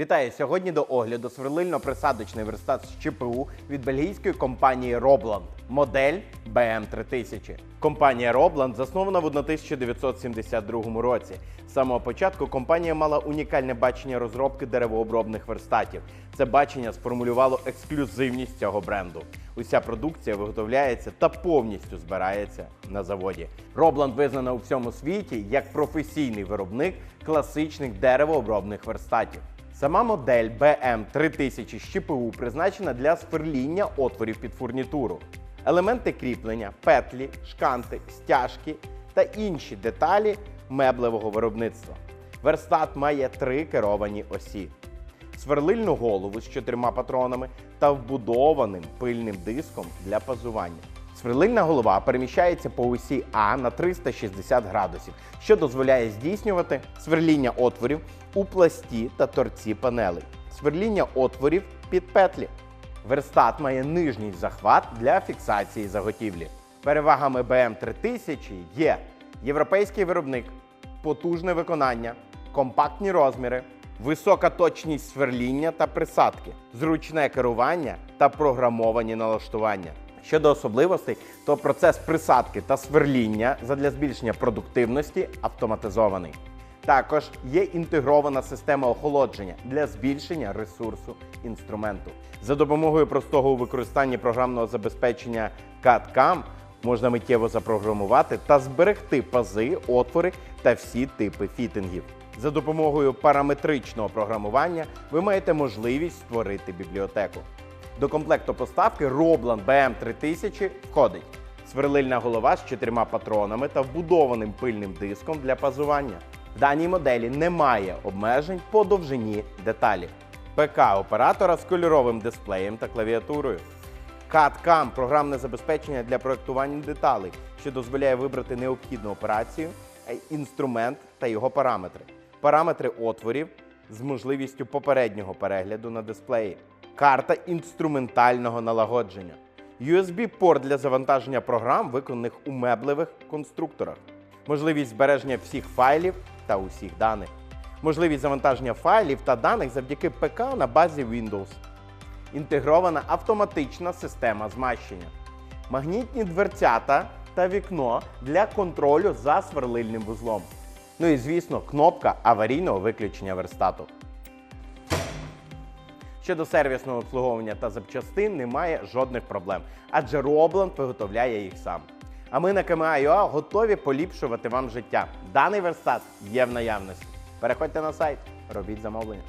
Вітаю! Сьогодні до огляду сверлильно-присадочний верстат з ЧПУ від бельгійської компанії Robland. Модель BM3000. Компанія Robland заснована в 1972 році. З самого початку компанія мала унікальне бачення розробки деревообробних верстатів. Це бачення сформулювало ексклюзивність цього бренду. Уся продукція виготовляється та повністю збирається на заводі. Robland визнана у всьому світі як професійний виробник класичних деревообробних верстатів. Сама модель BM3000 з ЧПУ призначена для сверління отворів під фурнітуру. Елементи кріплення, петлі, шканти, стяжки та інші деталі меблевого виробництва. Верстат має три керовані осі сверлильну голову з чотирма патронами та вбудованим пильним диском для пазування. Сверлильна голова переміщається по осі А на 360 градусів, що дозволяє здійснювати сверління отворів у пласті та торці панелей, сверління отворів під петлі. Верстат має нижній захват для фіксації заготівлі. Перевагами BM3000 є європейський виробник, потужне виконання, компактні розміри, висока точність сверління та присадки, зручне керування та програмовані налаштування. Щодо особливостей, то процес присадки та сверління задля збільшення продуктивності автоматизований. Також є інтегрована система охолодження для збільшення ресурсу інструменту. За допомогою простого у використанні програмного забезпечення CAD-CAM можна миттєво запрограмувати та зберегти пази, отвори та всі типи фітингів. За допомогою параметричного програмування ви маєте можливість створити бібліотеку. До комплекту поставки Roblan BM3000 входить сверлильна голова з чотирма патронами та вбудованим пильним диском для пазування. В даній моделі немає обмежень по довжині деталі. ПК оператора з кольоровим дисплеєм та клавіатурою. CAD-CAM – програмне забезпечення для проектування деталей, що дозволяє вибрати необхідну операцію, е, інструмент та його параметри. Параметри отворів з можливістю попереднього перегляду на дисплеї. Карта інструментального налагодження. USB-порт для завантаження програм, виконаних у меблевих конструкторах. Можливість збереження всіх файлів та усіх даних. Можливість завантаження файлів та даних завдяки ПК на базі Windows інтегрована автоматична система змащення, магнітні дверцята та вікно для контролю за сверлильним вузлом. Ну і звісно, кнопка аварійного виключення верстату. Щодо сервісного обслуговування та запчастин немає жодних проблем, адже Robland виготовляє їх сам. А ми на KMA.ua готові поліпшувати вам життя. Даний верстат є в наявності. Переходьте на сайт, робіть замовлення.